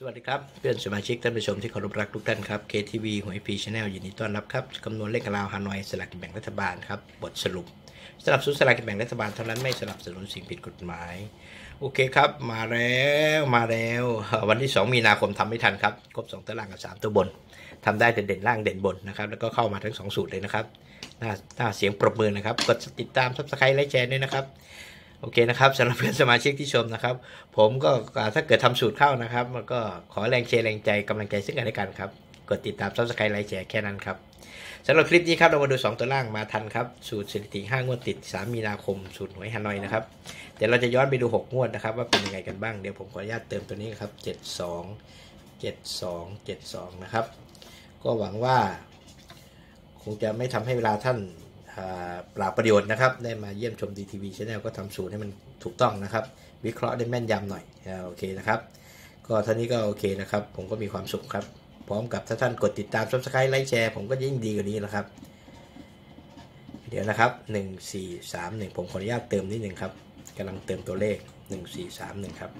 สวัสดีครับ เพื่อนสมาชิกท่านผู้ชมที่เคารพรักทุกท่านครับ KTV หวยพีชแนลยินดีต้อนรับครับคำนวณเลขกลาวฮานอยสลากกินแบ่งรัฐบาลครับ บทสรุป สนับสนุนสลากกินแบ่งรัฐบาลเท่านั้นไม่สนับสนุนสิ่งผิดกฎหมาย โอเคครับ มาแล้วมาแล้ว วันที่ 2 มีนาคมทำไม่ทันครับ ครบ 2ตารางกับ 3 ตัวบนทำได้แต่เด่นล่างเด่นบนนะครับ แล้วก็เข้ามาทั้ง 2 สูตรเลยนะครับหน้าหน้าเสียงปรบมือนะครับ กดติดตามซับสไครต์ไลค์แชร์ด้วยนะครับ โอเคนะครับสำหรับเพื่อนสมาชิกที่ชมนะครับ ผมก็ถ้าเกิดทำสูตรเข้านะครับมันก็ขอแรงเชียร์แรงใจกำลังใจซึ่งกันและกันครับ กดติดตามซับสไครต์ไลค์แชร์แค่นั้นครับสำหรับคลิปนี้ครับเรามาดู 2 ตัวล่างมาทันครับ สูตรสถิติ 5 งวดติด 3 มีนาคม สูตรหวยฮานอยนะครับเดี๋ยวเราจะย้อนไปดู 6 งวดนะครับ ว่าเป็นยังไงกันบ้างเดี๋ยวผมขออนุญาตเติมตัวนี้ครับ 72 72 72 นะครับ ก็หวังว่า คงจะไม่ทำให้เวลาท่าน ปล่าประโยชน์นะครับ ได้มาเยี่ยมชมดีทีวีชแนลก็ทำสูตรให้มันถูกต้องนะครับ วิเคราะห์ได้แม่นยำหน่อยโอเคนะครับ ก็ท่านี้ก็โอเคนะครับ ผมก็มีความสุขครับ พร้อมกับถ้าท่านกดติดตาม subscribe ไลค์แชร์ผมก็ยิ่งดีกว่านี้นะครับ เดี๋ยวนะครับ 1 4 3 1 ผมขออนุญาตเติมนิดหนึ่งครับกำลังเติมตัวเลข 1 4 3 1 ครับ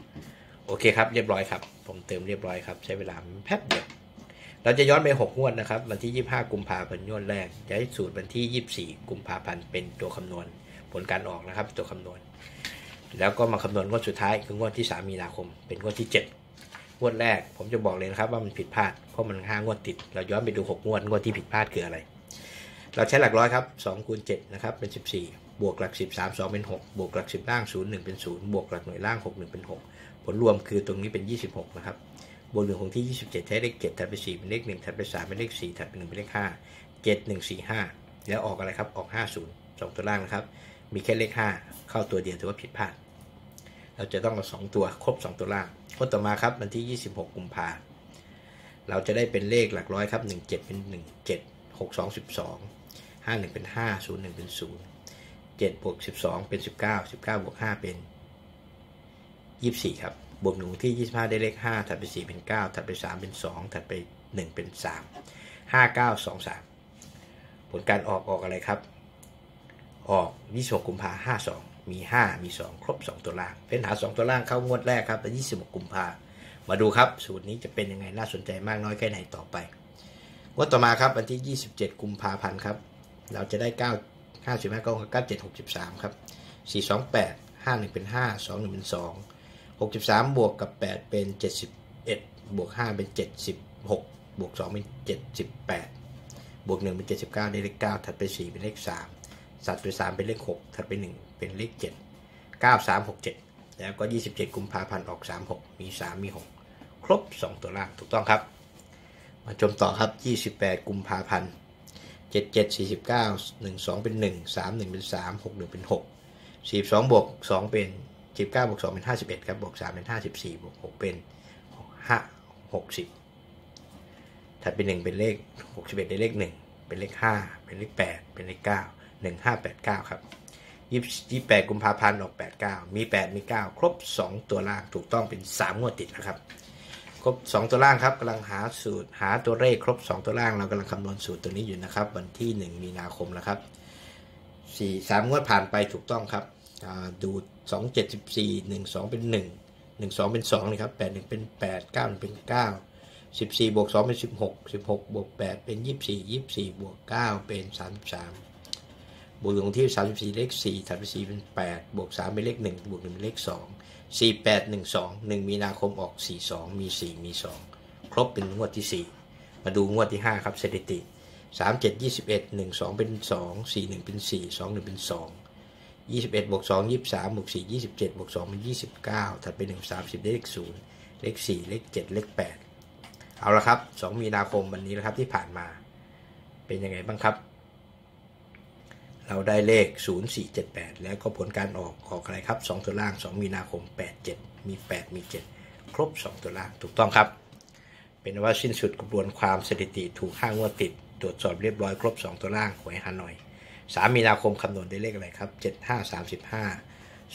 โอเคครับ เรียบร้อยครับ ผมเติมเรียบร้อยครับ ใช้เวลาแป๊บเดียว เราจะย้อนไป 6 งวดนะครับ วันที่ 25 กุมภาพันธ์งวดแรกจะให้สูตรวันที่ 24 กุมภาพันธ์เป็นตัวคำนวณ ผลการออกนะครับ ตัวคำนวณ แล้วก็มาคำนวณงวดสุดท้ายคืองวดที่ 3 มีนาคม เป็นงวดที่ 7 งวดแรก ผมจะบอกเลยนะครับว่ามันผิดพลาด เพราะมัน5งวดติด เราย้อนไปดู 6 งวด งวดที่ผิดพลาดคืออะไร เราใช้หลักร้อยครับ2คูณ7นะครับ เป็น 14 บวกหลัก 13 2 เป็น 6 บวกหลัก 10 ล่าง 0 1 เป็น 0 บวกหลักหน่วยล่าง 6 1 เป็น 6 ผลรวมคือตรงนี้เป็น 26 นะครับ บวกหนึ่งของที่ 27 ใช้เลข7ถัดไป4เป็นเลข1ถัดไป3เป็นเลข4ถัดไป1เป็นเลข5 7 1 4 5 แล้วออกอะไรครับ ออก 50 2 ตัวล่างนะครับ มีแค่เลข 5 เข้าตัวเดียวถือว่าผิดพลาด เราจะต้องเอา 2 ตัวครบ 2 ตัวล่างข้อต่อมาครับวันที่ 26 กุมภาเราจะได้เป็นเลขหลักร้อยครับ 17 เป็น 1 7 6 2 12 5 1 เป็น 5 0 1 เป็น 0 7บวก12 เป็น 19 19บวก5เป็น 24 ครับ บวกหนูที่ 25 ได้เลข 5 ถัดไป 4 เป็น 9 ถัดไป 3 เป็น 2 ถัดไป 1 เป็น 3 5 9 2 3 ผลการออกออกอะไรครับ ออก 26 กุมภาพันธ์52มี 5 มี 2 ครบ 2 ตัวล่าง เป็นหา 2 ตัวล่างเข้างวดแรกครับแล้ว26 กุมภามาดูครับ สูตรนี้จะเป็นยังไงน่าสนใจมากน้อยแค่ไหนต่อไปงวดต่อมาครับวันที่ 27 กุมภาพันธ์ครับ เราจะได้ 9 55 9 97 63 ครับ 428 51เป็น 5 21เป็น 2 63 บวกกับ 8 เป็น 71 บวก 5 เป็น 76 บวก 2 เป็น 78 บวก 1 เป็น 79 ได้เลข 9 ถัดไป 4 เป็นเลข 3 สัดไป3เป็นเลข 6 ถัดไป 1 เป็นเลข 7 9 3 6 7 แล้วก็ 27 กุมภาพันธ์ออก 36 มี 3 มี 6 ครบ 2 ตัวล่างถูกต้องครับ มาชมต่อครับ 28 กุมภาพันธ์77 49 1 2 เป็น 1 3 1 เป็น 3 6 1 เป็น 6 42 บวก 2 เป็น สิบเก้าบวกสองเป็นห้าสิบเอ็ดครับ บวกสามเป็นห้าสิบสี่บวกหกเป็นห้าหกสิบถัดไปหนึ่งเป็นเลขหกสิบเอ็ดได้เลขหนึ่งเป็นเลขห้าเป็นเลขแปดเป็นเลขเก้าหนึ่งห้าแปดเก้าครับยี่สิบแปดกุมภาพันธ์ออกแปดเก้ามีแปดมีเก้าครบสองตัวล่างถูกต้องเป็นสามงวดติดนะครับ ครบสองตัวล่างครับกำลังหาสูตรหาตัวเลขครบสองตัวล่างเรากำลังคำนวณสูตรตัวนี้อยู่นะครับ วันที่หนึ่งมีนาคมแล้วครับสี่สามงวดผ่านไปถูกต้องครับ ดูสองเจ็ดสิบสี่หนึ่งสองเป็นหนึ่งหนึ่งสองเป็นสองนี่ครับแปดหนึ่งเป็นแปดเก้าหนึ่งเป็นเก้าสิบสี่บวกสองเป็นสิบหกสิบหกบวกแปดเป็นยี่สิบสี่ยี่สิบสี่บวกเก้าเป็นสามสิบสามบวกตรงที่สามสิบสี่เลขสี่ถัดไปสี่เป็นแปดบวกสามเป็นเลขหนึ่งบวกหนึ่งเป็นเลขสองสี่แปดหนึ่งสองหนึ่งมีนาคมออกสี่สองมีสี่มีสองครบเป็นงวดที่สี่มาดูงวดที่ห้าครับสถิติสามเจ็ดยี่สิบเอ็ดหนึ่งสองเป็นสองสี่หนึ่งเป็นสี่สองหนึ่งเป็นสอง ยี่สิบเอ็ดบวกสองยี่สามบวกสี่ยี่สิบเจ็ดบวกสองเป็นยี่สิบเก้าถัดไปหนึ่งสามสิบเลขศูนย์เลขสี่เลขเจ็ดเลขแปดเอาละครับสองมีนาคมวันนี้นะครับที่ผ่านมา เป็นยังไงบ้างครับ เราได้เลขศูนย์สี่เจ็ดแปดแล้วก็ผลการออกออกอะไรครับสองตัวล่างสองมีนาคมแปดเจ็ดมีแปดมีเจ็ดครบสองตัวล่างถูกต้องครับ เป็นว่าสิ้นสุดกระบวนความสถิติถูกห้างวดติด ตรวจสอบเรียบร้อยครบ 2 ตัวล่างหวยฮานอย สามมีนาคมคำนวณได้เลขอะไรครับเจ็ดห้าสามสิบห้า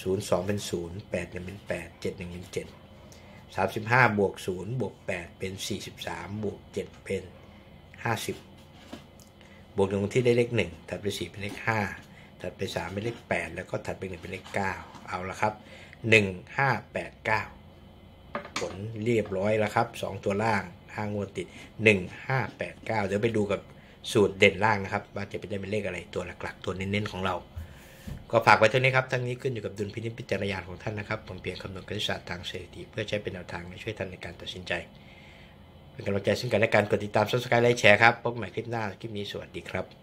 ศูนย์สองเป็นศูนย์แปดหนึ่งเป็นแปดเจ็ดหนึ่งเป็นเจ็ดสามสิบห้าบวกศูนย์บวกแปดเป็นสี่สิบสามบวกเจ็ดเป็นห้าสิบบวกหนึ่งที่ได้เลขหนึ่งถัดไปสี่เป็นเลขห้าถัดไปสามเป็นเลขแปดแล้วก็ถัดไปหนึ่งเป็นเลขเก้าเอาละครับหนึ่งห้าแปดเก้าผลเรียบร้อยแล้วครับ 2 ตัวล่างห้างวดติด 1 5 8 9 เดี๋ยวไปดูกับ สูตรเด่นล่างนะครับ ว่าจะเป็นได้เป็นเลขอะไรตัวหลักๆ ตัวเน้นๆของเรา ก็ฝากไว้เท่านี้ครับทั้งนี้ขึ้นอยู่กับดุลพินิจพิจารณาของท่านนะครับผมเพียงคำนวณคณิตศาสตร์ทางสถิติเพื่อใช้เป็นแนวทางและช่วยท่านในการตัดสินใจ เป็นกำลังใจซึ่งกันและกันกดติดตาม subscribe ไลค์แชร์ครับพบใหม่คลิปหน้าคลิปนี้สวัสดีครับ